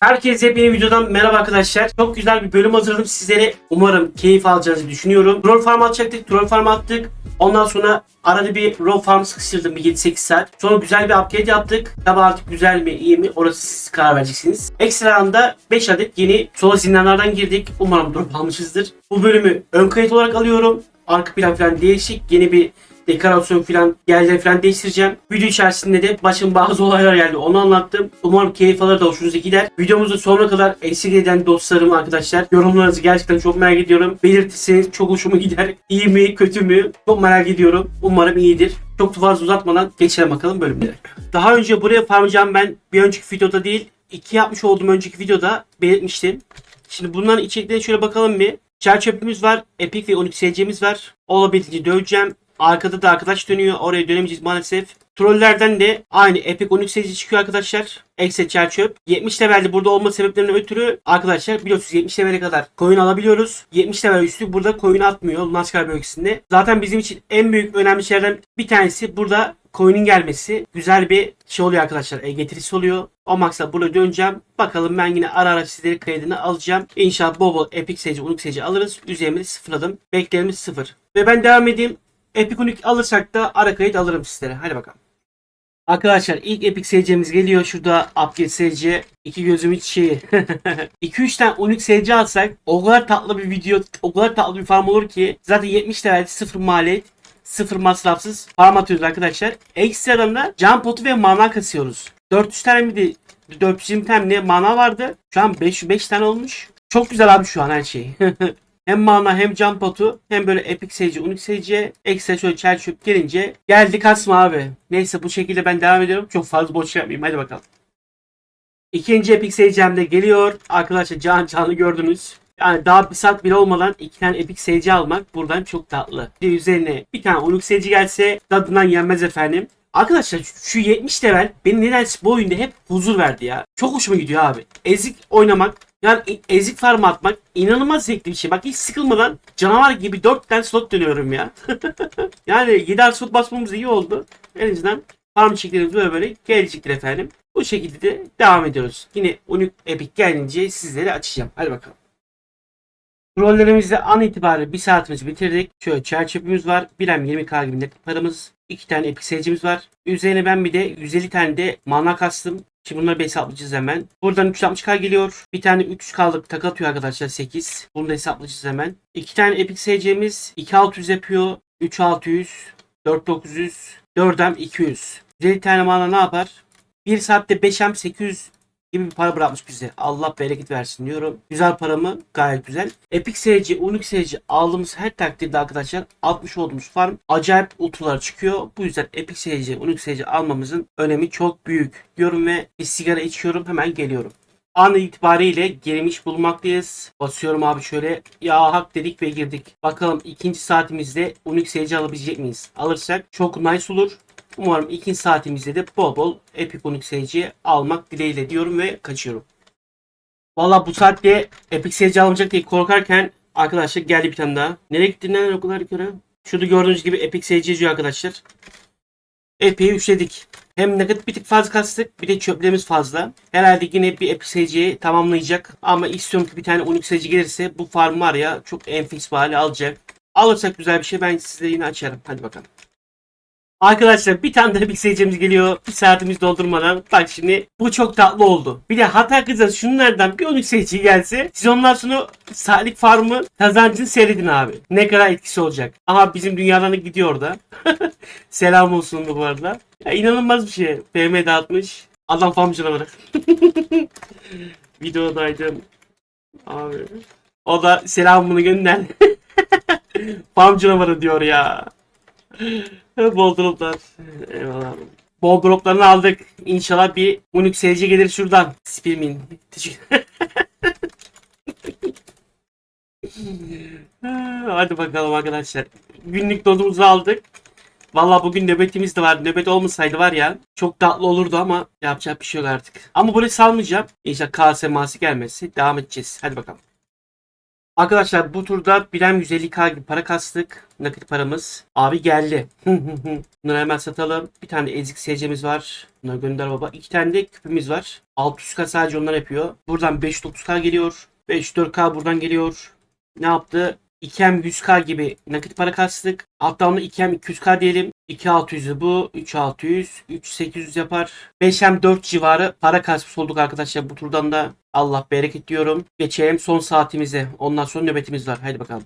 Herkese yeni videodan merhaba arkadaşlar. Çok güzel bir bölüm hazırladım sizlere. Umarım keyif alacağınızı düşünüyorum. Troll farm atacaktık. Troll farm attık. Ondan sonra arada bir raw farm sıkıştırdım bir 7-8 saat. Sonra güzel bir upgrade yaptık. Tabi artık güzel mi iyi mi orası siz karar vereceksiniz. Ekstra anda 5 adet yeni solo zindanlardan girdik. Umarım drop almışızdır. Bu bölümü ön kayıt olarak alıyorum. Arka plan falan değişik. Yeni bir dekorasyon falan yerleri falan değiştireceğim. Video içerisinde de başım bazı olaylar geldi onu anlattım. Umarım keyif alır da hoşunuza gider. Videomuzu sonuna kadar eksik eden dostlarım arkadaşlar. Yorumlarınızı gerçekten çok merak ediyorum. Belirtirseniz çok hoşuma gider. İyi mi kötü mü çok merak ediyorum. Umarım iyidir. Çok fazla uzatmadan geçelim bakalım bölümlere. Daha önce buraya farmlayacağım ben bir önceki videoda değil. iki yapmış olduğum önceki videoda belirtmiştim. Şimdi bunların içeriklerine şöyle bakalım bir. Çer çöpümüz var. Epic ve 12 SC'miz var. Olabildiğince döveceğim. Arkada da arkadaş dönüyor. Oraya dönemeyeceğiz maalesef. Trollerden de aynı Epic 13 SC çıkıyor arkadaşlar. Exe çer çöp. 70 levelde burada olma sebeplerinden ötürü arkadaşlar biliyorsunuz 70 levele kadar coin alabiliyoruz. 70 level üstü burada coin atmıyor NASCAR bölgesinde. Zaten bizim için en büyük önemli şeylerden bir tanesi burada coin'in gelmesi güzel bir şey oluyor arkadaşlar. E, getirisi oluyor. O maksat burada döneceğim. Bakalım ben yine ara ara sizleri kredini alacağım. İnşallah bol bol Epic Sage, Unix Sage alırız. Üzerimizi sıfırladım. Beklerimiz sıfır. Ve ben devam edeyim. Epic Unix alırsak da ara kayıt alırım sizlere. Hadi bakalım. Arkadaşlar ilk Epic SC'miz geliyor. Şurada Upgrade SC. İki gözümün şeyi. 2-3 tane Unix SC alsak o kadar tatlı bir video, o kadar tatlı bir farm olur ki zaten 70 liraydı sıfır maliyet. Sıfır masrafsız farm atıyoruz arkadaşlar. Ekstradan da can potu ve mana kasıyoruz. 400 tane miydi? 420 tane mana vardı. Şu an 505 tane olmuş. Çok güzel abi şu an her şey. hem mana hem can potu hem böyle epic sage, unix sage, ekstra şöyle çel çöp gelince geldi kasma abi. Neyse bu şekilde ben devam ediyorum. Çok fazla boş yapmayayım. Hadi bakalım. İkinci epic sage'em de geliyor. Arkadaşlar can canlı gördünüz. Yani daha bir saat bile olmadan iki tane epic sage almak buradan çok tatlı. Bir üzerine bir tane unix sage gelse tadından yenmez efendim. Arkadaşlar şu 70 level beni nedense bu oyunda hep huzur verdi ya. Çok hoşuma gidiyor abi. Ezik oynamak yani ezik farm atmak inanılmaz zevkli bir şey. Bak hiç sıkılmadan canavar gibi 4 tane slot dönüyorum ya. yani 7 slot basmamız iyi oldu. En azından farm çeklerimiz böyle böyle gelecektir efendim. Bu şekilde de devam ediyoruz. Yine Unique Epic gelince sizlere açacağım. Hadi bakalım. Rollerimizde an itibariyle bir saatimizi bitirdik. Şöyle çerçöpümüz var. Bir hem 20k gibi paramız. 2 tane epic seyircimiz var. Üzerine ben bir de 150 tane de mana kastım. Şimdi bunları bir hesaplayacağız hemen. Buradan 360k geliyor. Bir tane 300k'lık tak atıyor arkadaşlar 8. Bunu da hesaplayacağız hemen. 2 tane epic seyircimiz 2600 yapıyor. 3600, 4900, 4M 200. 150 tane mana ne yapar? 1 saatte 5M 800 gibi bir para bırakmış bize. Allah bereket versin diyorum. Güzel paramı gayet güzel. Epic SC, Unix SC aldığımız her takdirde arkadaşlar 60 olduğumuz farm acayip ultralar çıkıyor. Bu yüzden Epic SC, Unix SC almamızın önemi çok büyük diyorum ve bir sigara içiyorum hemen geliyorum. An itibariyle gelmiş bulunmaktayız. Basıyorum abi şöyle. Ya hak dedik ve girdik. Bakalım ikinci saatimizde Unix SC alabilecek miyiz? Alırsak çok nice olur. Umarım ikinci saatimizde de bol bol Epic Unix SC almak dileğiyle diyorum ve kaçıyorum. Valla bu saatte Epic SC alınacak diye korkarken arkadaşlar geldi bir tane daha. Nereye gittiğinden o kadar yukarı. Şurada gördüğünüz gibi Epic yazıyor arkadaşlar. Epey üçledik. Hem nakit bir tık fazla kastık bir de çöplerimiz fazla. Herhalde yine bir Epic SC'yi tamamlayacak. Ama istiyorum ki bir tane Unix SC gelirse bu farm var ya çok enfes bir hale alacak. Alırsak güzel bir şey ben size yine açarım. Hadi bakalım. Arkadaşlar bir tane daha bilgisayarcımız geliyor. Bir saatimiz doldurmadan. Bak şimdi bu çok tatlı oldu. Bir de hatta kızlar şunlardan bir 13 seçi gelse siz ondan sonra Salih Farm'ı kazancını seyredin abi. Ne kadar etkisi olacak. Ama bizim dünyadan da gidiyor da. Selam olsun bu arada. Ya inanılmaz bir şey. PM dağıtmış. Adam farm canavarı. Videodaydım. Abi. O da selamını gönder. farm canavarı diyor ya. Bol droplar. Eyvallah. Bol droplarını aldık. İnşallah bir Unix SC gelir şuradan. Spirmin. Hadi bakalım arkadaşlar. Günlük dozumuzu aldık. Valla bugün nöbetimiz de var. Nöbet olmasaydı var ya çok tatlı olurdu ama yapacak bir şey yok artık. Ama burayı salmayacağım. İnşallah KS masi gelmezse devam edeceğiz. Hadi bakalım. Arkadaşlar bu turda bilen 150k gibi para kastık. Nakit paramız. Abi geldi. Bunları hemen satalım. Bir tane ezik SC'miz var. Bunları gönder baba. İki tane de küpümüz var. 600k sadece onlar yapıyor. Buradan 530k geliyor. 504k buradan geliyor. Ne yaptı? 2M 100k gibi nakit para kastık. Hatta onu 2M 200k diyelim. 2600'ü bu. 3600. 3800 yapar. 5M 4 civarı para kasmış olduk arkadaşlar. Bu turdan da Allah bereket diyorum. Geçelim son saatimize. Ondan sonra nöbetimiz var. Haydi bakalım.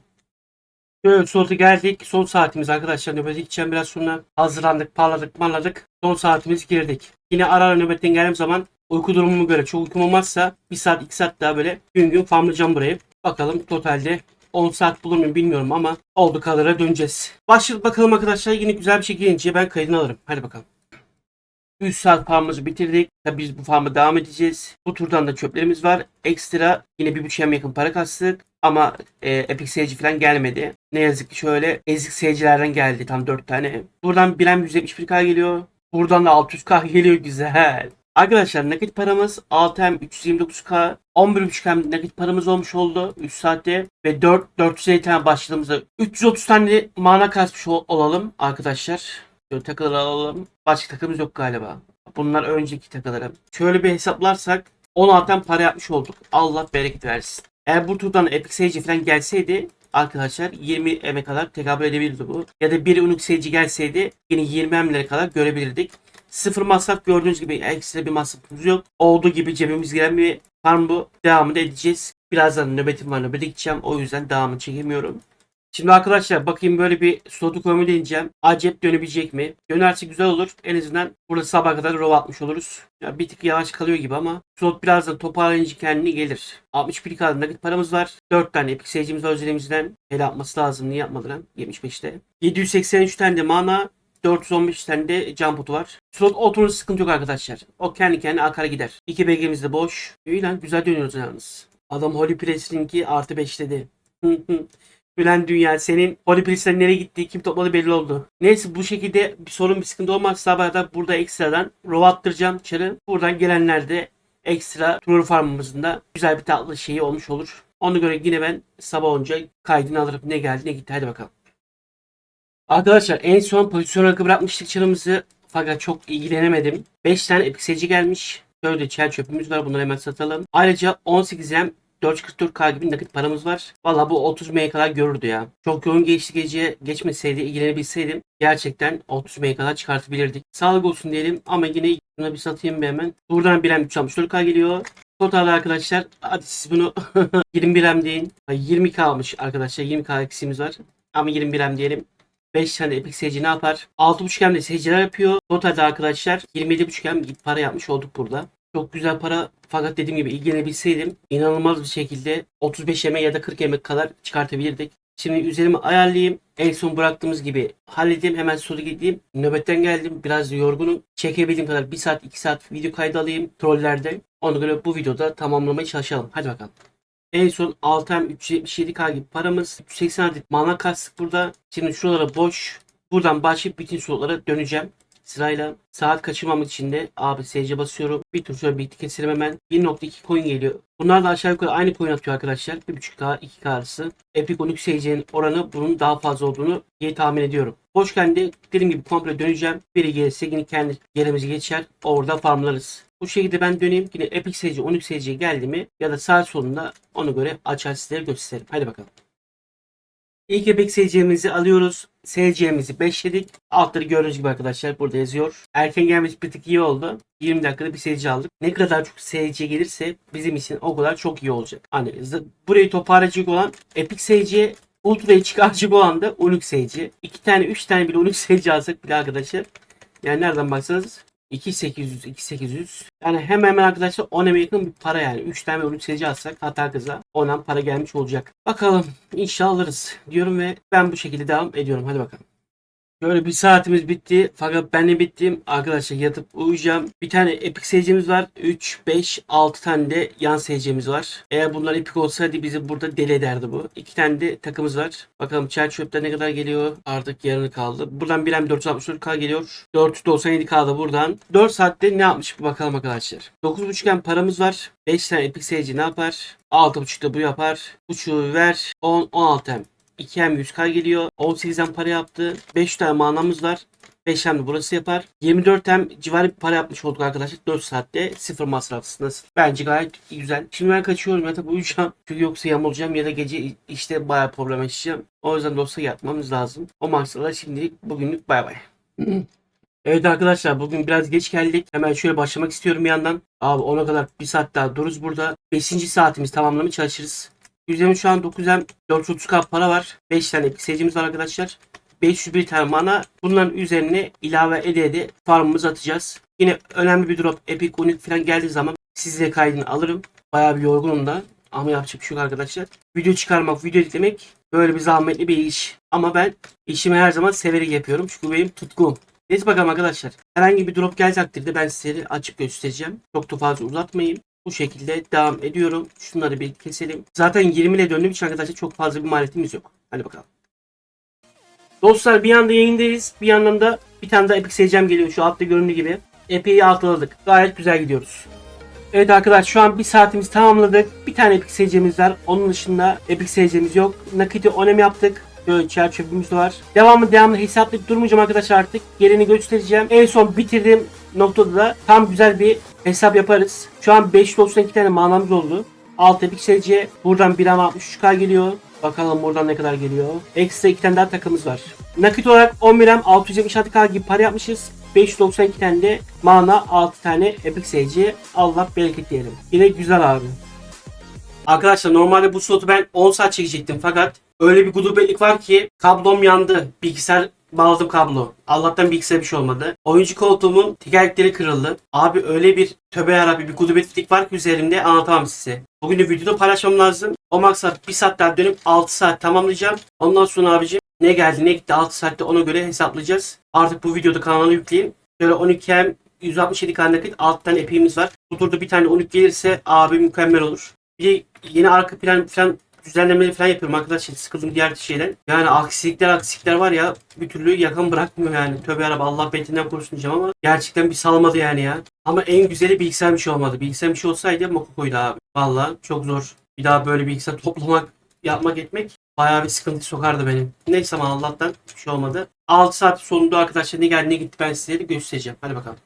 Şöyle solda geldik. Son saatimiz arkadaşlar. Nöbete gideceğim biraz sonra. Hazırlandık, parladık, parladık. Son saatimiz girdik. Yine ara ara nöbetten geldiğim zaman uyku durumuma göre çok uykum olmazsa 1 saat 2 saat daha böyle gün gün farmlayacağım burayı. Bakalım totalde 10 saat bulur muyum bilmiyorum ama oldu kalıra döneceğiz. Başladık bakalım arkadaşlar. Yine güzel bir şey gelince ben kaydını alırım. Hadi bakalım. 100 saat farmımızı bitirdik. Tabii biz bu farma devam edeceğiz. Bu turdan da çöplerimiz var. Ekstra yine bir buçuğa yakın para kastık. Ama e, Epic seyirci falan gelmedi. Ne yazık ki şöyle ezik seyircilerden geldi tam 4 tane. Buradan bilen 171k geliyor. Buradan da 600k geliyor güzel. Arkadaşlar nakit paramız 6M 329K 11.5M nakit paramız olmuş oldu 3 saatte ve 4 450 tane başladığımızda 330 tane mana kasmış ol- olalım arkadaşlar. Şöyle takıları alalım. Başka takımız yok galiba. Bunlar önceki takılarım. Şöyle bir hesaplarsak 16'dan para yapmış olduk. Allah bereket versin. Eğer bu turdan Epic Sage falan gelseydi arkadaşlar 20 eme kadar tekabül edebilirdi bu. Ya da bir Unix Sage gelseydi yine 20 emlere kadar görebilirdik. Sıfır masraf gördüğünüz gibi ekstra bir masrafımız yok. Olduğu gibi cebimiz giren bir farm bu. Devamını edeceğiz. Birazdan nöbetim var nöbete gideceğim. O yüzden devamını çekemiyorum. Şimdi arkadaşlar bakayım böyle bir slotu koymayı deneyeceğim. Acep dönebilecek mi? Dönerse güzel olur. En azından burada sabah kadar rov atmış oluruz. Ya bir tık yavaş kalıyor gibi ama slot birazdan toparlayınca kendine gelir. 61 kadar nakit paramız var. 4 tane epic seyircimiz var üzerimizden. Hele yapması lazım. Niye yapmadı lan? 75'te. 783 tane de mana. 415 tane de jump putu var. Slot oturunca sıkıntı yok arkadaşlar. O kendi kendine akar gider. 2 BG'miz de boş. İyi lan güzel dönüyoruz yalnız. Adam Holy Press linki artı 5 dedi. Gülen dünya senin Holy Press'ten nereye gittiği kim topladı belli oldu. Neyse bu şekilde bir sorun bir sıkıntı olmaz. Sabah da burada ekstradan rov attıracağım çarı. Buradan gelenler de ekstra troll farmımızın da güzel bir tatlı şeyi olmuş olur. Ona göre yine ben sabah olunca kaydını alırım. Ne geldi ne gitti hadi bakalım. Arkadaşlar en son pozisyon rakı bırakmıştık çarımızı. Fakat çok ilgilenemedim. 5 tane epic seyirci gelmiş. Böyle çel çöpümüz var. Bunları hemen satalım. Ayrıca 18 M 444k gibi nakit paramız var. Valla bu 30 M'ye kadar görürdü ya. Çok yoğun geçti gece geçmeseydi ilgilenebilseydim gerçekten 30 M'ye kadar çıkartabilirdik. Sağlık olsun diyelim ama yine buna bir satayım bir hemen. Buradan bir M 364k geliyor. Totalde arkadaşlar hadi siz bunu 21 M deyin. Ay, 20k almış arkadaşlar 20k eksiğimiz var. Ama 21 M diyelim. 5 tane Epic Sage'i ne yapar? 6.5 hem de seyirciler yapıyor. Totalde arkadaşlar 27.5 hem para yapmış olduk burada. Çok güzel para fakat dediğim gibi ilgilenebilseydim inanılmaz bir şekilde 35 yemek ya da 40 yemek kadar çıkartabilirdik. Şimdi üzerimi ayarlayayım. En son bıraktığımız gibi halledeyim. Hemen soru gideyim. Nöbetten geldim. Biraz yorgunum. Çekebildiğim kadar 1 saat 2 saat video kaydı alayım trollerde. Ona göre bu videoda tamamlamaya çalışalım. Hadi bakalım. En son 6M 377K gibi paramız. 380 adet mana kastık burada. Şimdi şuralara boş. Buradan başlayıp bütün slotlara döneceğim. Sırayla saat kaçırmamak için de abi SC basıyorum. Bir tur şöyle birlikte keselim hemen. 1.2 coin geliyor. Bunlar da aşağı yukarı aynı coin atıyor arkadaşlar. 1.5K 2K arası. Epic 12 SC'nin oranı bunun daha fazla olduğunu diye tahmin ediyorum. Boşken de dediğim gibi komple döneceğim. Biri gelirse yine kendi yerimizi geçer. Orada farmlarız. Bu şekilde ben döneyim. Yine Epic SC 12 SC geldi mi ya da saat sonunda ona göre açar sizlere gösterelim. Hadi bakalım. İlk Epic SC'mizi alıyoruz. SC'mizi 5'ledik. Altları gördüğünüz gibi arkadaşlar burada yazıyor. Erken gelmiş bir tık iyi oldu. 20 dakikada bir SC aldık. Ne kadar çok SC gelirse bizim için o kadar çok iyi olacak. Hani burayı toparlayacak olan Epic SC Ultra'yı çıkaracak olan da Unix SC. 2 tane 3 tane bile Unix SC alsak bile arkadaşlar. Yani nereden baksanız 2800 2800 yani hemen hemen arkadaşlar 10'a yakın bir para yani 3 tane ürün seyirci alsak hatta kıza 10'a para gelmiş olacak. Bakalım inşallah alırız diyorum ve ben bu şekilde devam ediyorum hadi bakalım. Böyle bir saatimiz bitti. Fakat ben de bittim. Arkadaşlar yatıp uyuyacağım. Bir tane epic seyircimiz var. 3, 5, 6 tane de yan seyircimiz var. Eğer bunlar epic olsaydı bizi burada deli ederdi bu. İki tane de takımız var. Bakalım çer çöpten ne kadar geliyor. Artık yarını kaldı. Buradan bir 464k geliyor. 497k da buradan. 4 saatte ne yapmış bir bakalım arkadaşlar. 9.5'ten paramız var. 5 tane epic seyirci ne yapar? 6.5'da bu yapar. Buçuğu ver. 10, 16 hem. 2 hem 100k geliyor. 18'den para yaptı. 5 tane manamız var. 5 hem de burası yapar. 24 hem civarı bir para yapmış olduk arkadaşlar. 4 saatte sıfır masrafsız. Nasıl? Bence gayet güzel. Şimdi ben kaçıyorum ya tabii uyuyacağım. Çünkü yoksa yamulacağım ya da gece işte bayağı problem yaşayacağım. O yüzden dostlar yatmamız lazım. O maksatla şimdilik bugünlük bay bay. Evet arkadaşlar bugün biraz geç geldik. Hemen şöyle başlamak istiyorum bir yandan. Abi ona kadar bir saat daha dururuz burada. 5. saatimiz tamamlamaya çalışırız. Yüzdemin şu an 9'dan 430k para var. 5 tane seyircimiz var arkadaşlar. 501 tane mana. Bunların üzerine ilave ede ede farmımızı atacağız. Yine önemli bir drop epic unik falan geldiği zaman size kaydını alırım. Bayağı bir yorgunum da. Ama yapacak bir şey yok arkadaşlar. Video çıkarmak, video editlemek böyle bir zahmetli bir iş. Ama ben işimi her zaman severek yapıyorum. Çünkü benim tutkum. Neyse bakalım arkadaşlar. Herhangi bir drop gelecek takdirde ben size açıp göstereceğim. Çok da fazla uzatmayayım. Bu şekilde devam ediyorum. Şunları bir keselim. Zaten 20 ile döndüğüm için arkadaşlar çok fazla bir maliyetimiz yok. Hadi bakalım. Dostlar bir yanda yayındayız. Bir yandan da bir tane daha Epic seyircem geliyor şu altta göründüğü gibi. Epic'i atladık. Gayet güzel gidiyoruz. Evet arkadaşlar şu an bir saatimizi tamamladık. Bir tane Epic seyircimiz var. Onun dışında Epic seyircimiz yok. Nakit'i onem yaptık. Böyle çer çöpümüz var. Devamlı devamlı hesaplayıp durmayacağım arkadaşlar artık. Yerini göstereceğim. En son bitirdiğim noktada da tam güzel bir hesap yaparız. Şu an 592 tane manamız oldu. 6 Epic seyirciye buradan 1 ama 63k geliyor. Bakalım buradan ne kadar geliyor. Ekstra 2 tane daha takımız var. Nakit olarak 11 hem 676k gibi para yapmışız. 592 tane de mana 6 tane epic seyirci. Allah bereket diyelim. Yine güzel abi. Arkadaşlar normalde bu slotu ben 10 saat çekecektim fakat öyle bir gudubetlik var ki kablom yandı. Bilgisayar bağladım kablo. Allah'tan bilgisayar bir şey olmadı. Oyuncu koltuğumun tekerlekleri kırıldı. Abi öyle bir töbe yarabbi bir gudubetlik var ki üzerimde anlatamam size. Bugün de videoda paylaşmam lazım. O maksat 1 saat daha dönüp 6 saat tamamlayacağım. Ondan sonra abicim ne geldi ne gitti 6 saatte ona göre hesaplayacağız. Artık bu videoda kanala yükleyeyim. Şöyle 12 hem 167 tane nakit 6 tane epeyimiz var. Bu turda bir tane 12 gelirse abi mükemmel olur. Bir yeni arka plan falan düzenlemeleri falan yapıyorum arkadaşlar. Sıkıldım diğer şeyden. Yani aksilikler aksilikler var ya bir türlü yakın bırakmıyor yani. Tövbe yarabbi Allah betinden korusun diyeceğim ama gerçekten bir salmadı yani ya. Ama en güzeli bilgisayar bir şey olmadı. Bilgisayar bir şey olsaydı Mokoko'ydu abi. Valla çok zor. Bir daha böyle bilgisayar toplamak, yapmak etmek bayağı bir sıkıntı sokardı benim. Neyse ama Allah'tan bir şey olmadı. 6 saat sonunda arkadaşlar ne geldi ne gitti ben size de göstereceğim. Hadi bakalım.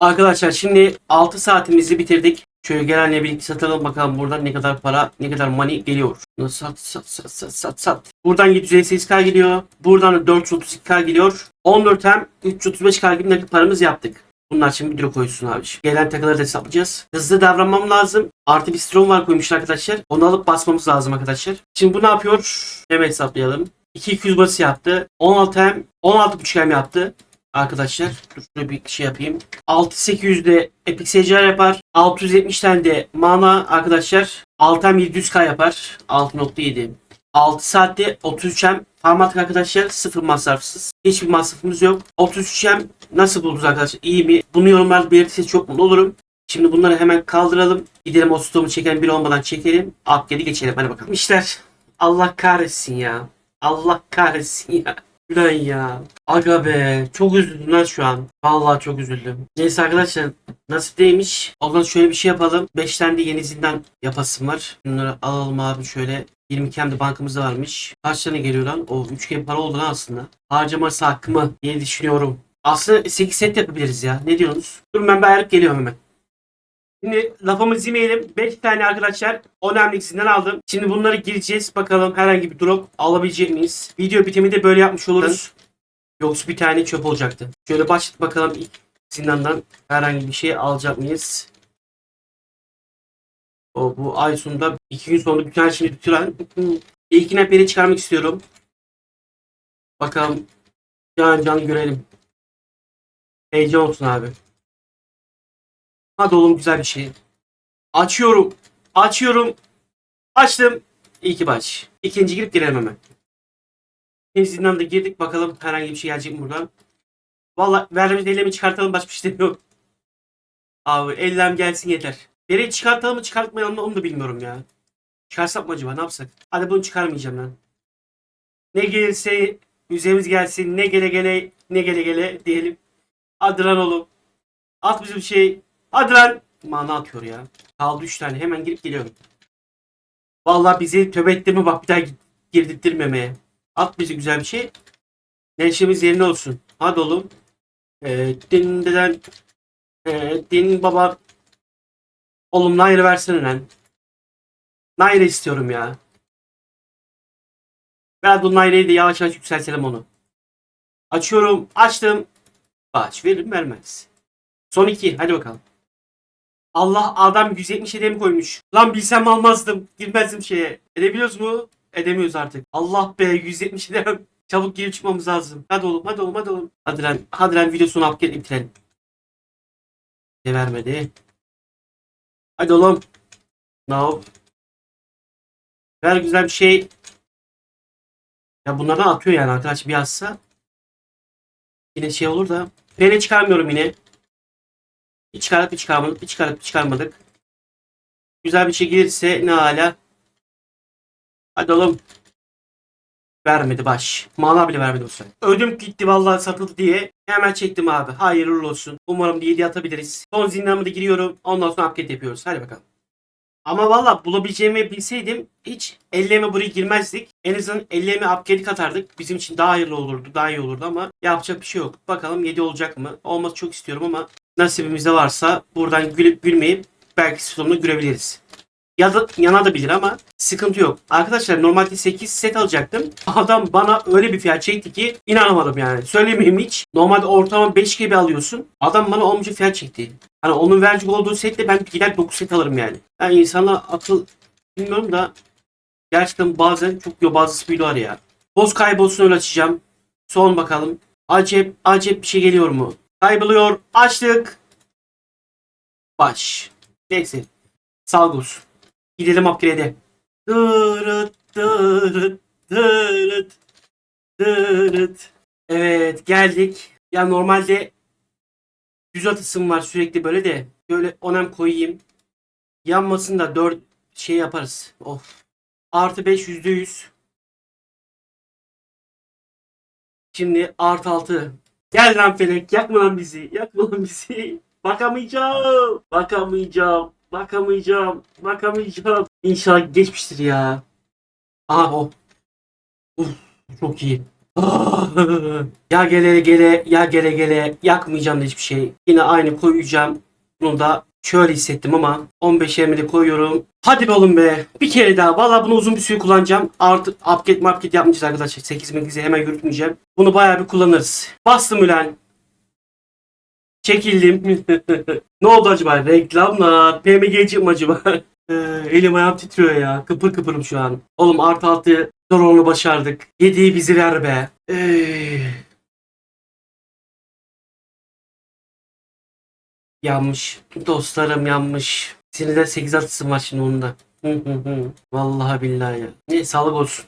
Arkadaşlar şimdi 6 saatimizi bitirdik. Şöyle gelenle birlikte satalım bakalım buradan ne kadar para, ne kadar money geliyor. Sat sat sat sat sat sat. Buradan 758k geliyor. Buradan da 432k geliyor. 14 hem 335k gibi nakit paramız yaptık. Bunlar şimdi video koysun abi. Gelen takıları da hesaplayacağız. Hızlı davranmam lazım. Artı bir strom var koymuşlar arkadaşlar. Onu alıp basmamız lazım arkadaşlar. Şimdi bu ne yapıyor? Hemen hesaplayalım. 2200 bası yaptı. 16 hem 16.5 hem yaptı arkadaşlar. Dur şöyle bir şey yapayım. 6800'de Epic Seyirciler yapar. 670 tane de mana arkadaşlar. 6 hem 700k yapar. 6.7. 6 saatte 33 hem farmatlık arkadaşlar. Sıfır masrafsız. Hiçbir masrafımız yok. 33 hem nasıl buldunuz arkadaşlar? İyi mi? Bunu yorumlarda belirtirseniz çok mutlu olurum. Şimdi bunları hemen kaldıralım. Gidelim o stoğumu çeken biri olmadan çekelim. Geri geçelim. Hadi bakalım. İşler. Allah kahretsin ya. Allah kahretsin ya. Ulan ya. Aga be. Çok üzüldüm lan şu an. Vallahi çok üzüldüm. Neyse arkadaşlar. Nasip değilmiş. O zaman şöyle bir şey yapalım. 5 tane de yeni zindan yapasım var. Bunları alalım abi şöyle. 22 hem de bankamızda varmış. Kaç tane geliyor lan? O 3 kere para oldu lan aslında. Harcaması hakkımı diye düşünüyorum. Aslında 8 set yapabiliriz ya. Ne diyorsunuz? Durun ben bir ayarıp geliyorum hemen. Şimdi lafımızı yemeyelim. 5 tane arkadaşlar önemli izinden aldım. Şimdi bunları gireceğiz. Bakalım herhangi bir drop alabilecek miyiz? Video bitiminde böyle yapmış oluruz. Yoksa bir tane çöp olacaktı. Şöyle başlat bakalım ilk zindandan herhangi bir şey alacak mıyız? O bu ay sonunda iki gün sonra bütün her şeyi bitiren ilkine biri çıkarmak istiyorum. Bakalım can can görelim. Heyecan olsun abi. Hadi oğlum güzel bir şey. Açıyorum. Açıyorum. Açtım. İyi ki baş. İkinci girip girelim hemen. Temizliğinden de girdik. Bakalım herhangi bir şey gelecek mi buradan. Valla verdiğimiz elemi çıkartalım başka bir şey yok. Abi ellem gelsin yeter. Beri çıkartalım mı çıkartmayalım mı onu da bilmiyorum ya. Çıkarsak mı acaba ne yapsak? Hadi bunu çıkarmayacağım lan. Ne gelirse yüzemiz gelsin. Ne gele gele ne gele gele diyelim. Hadi lan oğlum. At bize bir şey. Hadi lan. Mana atıyor ya. Kaldı 3 tane. Hemen girip geliyorum. Vallahi bizi tövbe ettirme bak bir daha girdirttirmemeye. At bize güzel bir şey. Neşemiz yerine olsun. Hadi oğlum. Ee, din deden ee, din baba Oğlum Nair'i versene lan. Nair'i istiyorum ya. Ver bu Nair'i de yavaş yavaş yükseltelim onu. Açıyorum. Açtım. Aç verir mi vermez. Son iki. Hadi bakalım. Allah adam 177 mi koymuş? Lan bilsem almazdım. Girmezdim şeye. Edebiliyoruz mu? Edemiyoruz artık. Allah be 177 Çabuk girip çıkmamız lazım. Hadi oğlum hadi oğlum hadi oğlum. Hadi lan hadi lan videosunu upgrade bitirelim. Ne vermedi? Hadi oğlum. No. Ver güzel bir şey. Ya bunlardan atıyor yani arkadaş bir yazsa. Yine şey olur da. Pene çıkarmıyorum yine. Bir çıkarıp bir çıkarmadık. Bir çıkarıp bir çıkarmadık. Güzel bir şey gelirse ne hala. Hadi oğlum. Vermedi baş. Mana bile vermedi bu sefer. Ödüm gitti vallahi satıldı diye. Hemen çektim abi. Hayırlı olsun. Umarım bir 7 atabiliriz. Son zindanıma da giriyorum. Ondan sonra upgrade yapıyoruz. Hadi bakalım. Ama valla bulabileceğimi bilseydim hiç elleme buraya girmezdik. En azından elleme upgrade katardık. Bizim için daha hayırlı olurdu. Daha iyi olurdu ama yapacak bir şey yok. Bakalım 7 olacak mı? Olması çok istiyorum ama nasibimizde varsa buradan gülüp gülmeyip belki sonunu görebiliriz. Ya da yana da bilir ama sıkıntı yok. Arkadaşlar normalde 8 set alacaktım. Adam bana öyle bir fiyat çekti ki inanamadım yani. Söylemeyeyim hiç. Normalde ortalama 5 gibi alıyorsun. Adam bana olmayacak fiyat çekti. Hani onun verecek olduğu setle ben gider 9 set alırım yani. Yani insana akıl bilmiyorum da gerçekten bazen çok yobazlı bir var ya. Boz kaybolsun öyle açacağım. Son bakalım. Acep acep bir şey geliyor mu? Kayboluyor. Açtık. Baş. Neyse. Sağlık. Gidelim upgrade'e. Dırıt dırıt dırıt dırıt. Evet geldik. Ya normalde düz atısım var sürekli böyle de. Böyle onem koyayım. Yanmasın da 4 şey yaparız. Of. Artı 5 yüzde yüz. Şimdi artı 6. Gel lan Felek yakma lan bizi. Yakma lan bizi. Bakamayacağım. Bakamayacağım. Bakamayacağım. Bakamayacağım. İnşallah geçmiştir ya. Aha o. Uf, çok iyi. Ya gele gele ya gele gele yakmayacağım da hiçbir şey. Yine aynı koyacağım. Bunu da şöyle hissettim ama 15 de koyuyorum. Hadi be oğlum be. Bir kere daha. Valla bunu uzun bir süre kullanacağım. Artık upgrade upgrade yapmayacağız arkadaşlar. 8 8'i hemen yürütmeyeceğim. Bunu bayağı bir kullanırız. Bastım ulan. Çekildim. ne oldu acaba? Reklamlar. PMG çıkma acaba? Ee, elim ayağım titriyor ya. Kıpır kıpırım şu an. Oğlum artı altı zorunu başardık. Yediği bizi ver be. Ee. Yanmış. Dostlarım yanmış. Sinirden 8 atısım var şimdi onun da. Hı hı hı. Vallahi billahi ya. Ne sağlık olsun.